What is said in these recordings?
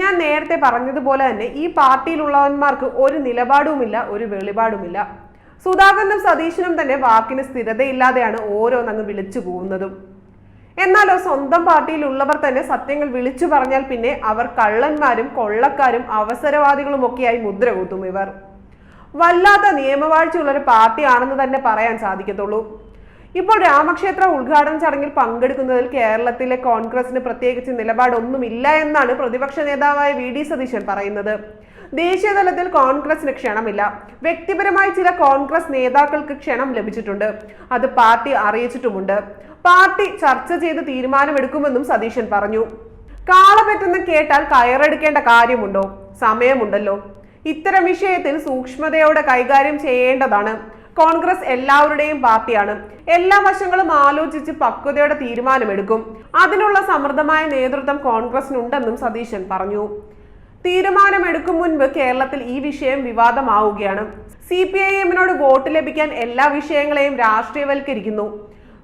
ഞാൻ നേരത്തെ പറഞ്ഞതുപോലെ തന്നെ ഈ പാർട്ടിയിലുള്ളവന്മാർക്ക് ഒരു നിലപാടുമില്ല ഒരു വെളിപാടുമില്ല. സുധാകരനും സതീശനും തന്നെ വാക്കിന് സ്ഥിരതയില്ലാതെയാണ് ഓരോന്നങ്ങ് വിളിച്ചു പോകുന്നതും എന്നാലോ സ്വന്തം പാർട്ടിയിലുള്ളവർ തന്നെ സത്യങ്ങൾ വിളിച്ചു പറഞ്ഞാൽ പിന്നെ അവർ കള്ളന്മാരും കൊള്ളക്കാരും അവസരവാദികളും ഒക്കെയായി മുദ്ര കൂത്തും ഇവർ. വല്ലാത്ത നിയമവാഴ്ചയുള്ള ഒരു പാർട്ടിയാണെന്ന് തന്നെ പറയാൻ സാധിക്കത്തുള്ളൂ. ഇപ്പോൾ രാമക്ഷേത്ര ഉദ്ഘാടന ചടങ്ങിൽ പങ്കെടുക്കുന്നതിൽ കേരളത്തിലെ കോൺഗ്രസിന് പ്രത്യേകിച്ച് നിലപാടൊന്നുമില്ല എന്നാണ് പ്രതിപക്ഷ നേതാവായ വി ഡി സതീശൻ പറയുന്നത്. ദേശീയ തലത്തിൽ കോൺഗ്രസിന് ക്ഷണമില്ല. വ്യക്തിപരമായി ചില കോൺഗ്രസ് നേതാക്കൾക്ക് ക്ഷണം ലഭിച്ചിട്ടുണ്ട്. അത് പാർട്ടി അറിയിച്ചിട്ടുമുണ്ട്. പാർട്ടി ചർച്ച ചെയ്ത് തീരുമാനമെടുക്കുമെന്നും സതീശൻ പറഞ്ഞു. കാളപെറ്റെന്ന് കേട്ടാൽ കയറെടുക്കേണ്ട കാര്യമുണ്ടോ? സമയമുണ്ടല്ലോ. ഇത്തരം വിഷയത്തിൽ സൂക്ഷ്മതയോടെ കൈകാര്യം ചെയ്യേണ്ടതാണ്. കോൺഗ്രസ് എല്ലാവരുടെയും പാർട്ടിയാണ്. എല്ലാ വശങ്ങളും ആലോചിച്ച് പക്വതയോടെ തീരുമാനമെടുക്കും. അതിനുള്ള സമൃദ്ധമായ നേതൃത്വം കോൺഗ്രസിനുണ്ടെന്നും സതീശൻ പറഞ്ഞു. തീരുമാനമെടുക്കും മുൻപ് കേരളത്തിൽ ഈ വിഷയം വിവാദമാവുകയാണ്. സി പി ഐ എമ്മിനോട് വോട്ട് ലഭിക്കാൻ എല്ലാ വിഷയങ്ങളെയും രാഷ്ട്രീയവൽക്കരിക്കുന്നു.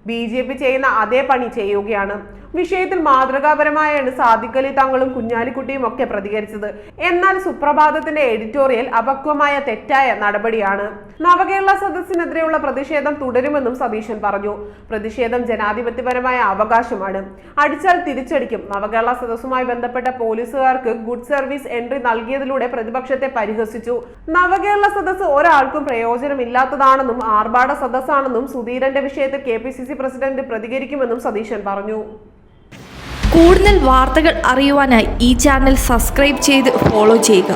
ബി ജെ പി ചെയ്യുന്ന അതേ പണി ചെയ്യുകയാണ്. വിഷയത്തിൽ മാതൃകാപരമായാണ് സാദിഖലി തങ്ങളും കുഞ്ഞാലിക്കുട്ടിയും ഒക്കെ പ്രതികരിച്ചത്. എന്നാൽ സുപ്രഭാതത്തിന്റെ എഡിറ്റോറിയൽ അപക്വമായ തെറ്റായ നടപടിയാണ്. നവകേരള സദസ്സിനെതിരെയുള്ള പ്രതിഷേധം തുടരുമെന്നും സതീശൻ പറഞ്ഞു. പ്രതിഷേധം ജനാധിപത്യപരമായ അവകാശമാണ്. അടിച്ചാൽ തിരിച്ചടിക്കും. നവകേരള സദസ്സുമായി ബന്ധപ്പെട്ട പോലീസുകാർക്ക് ഗുഡ് സർവീസ് എൻട്രി നൽകിയതിലൂടെ പ്രതിപക്ഷത്തെ പരിഹസിച്ചു. നവകേരള സദസ്സ് ഒരാൾക്കും പ്രയോജനമില്ലാത്തതാണെന്നും ആർഭാട സദസ്സാണെന്നും സുധീരന്റെ വിഷയത്തിൽ K P C C president പ്രതികരിക്കുമെന്നും Satheesan പറഞ്ഞു. കൂടുതൽ വാർത്തകൾ അറിയുവാനായി ഈ ചാനൽ സബ്സ്ക്രൈബ് ചെയ്ത് ഫോളോ ചെയ്യുക.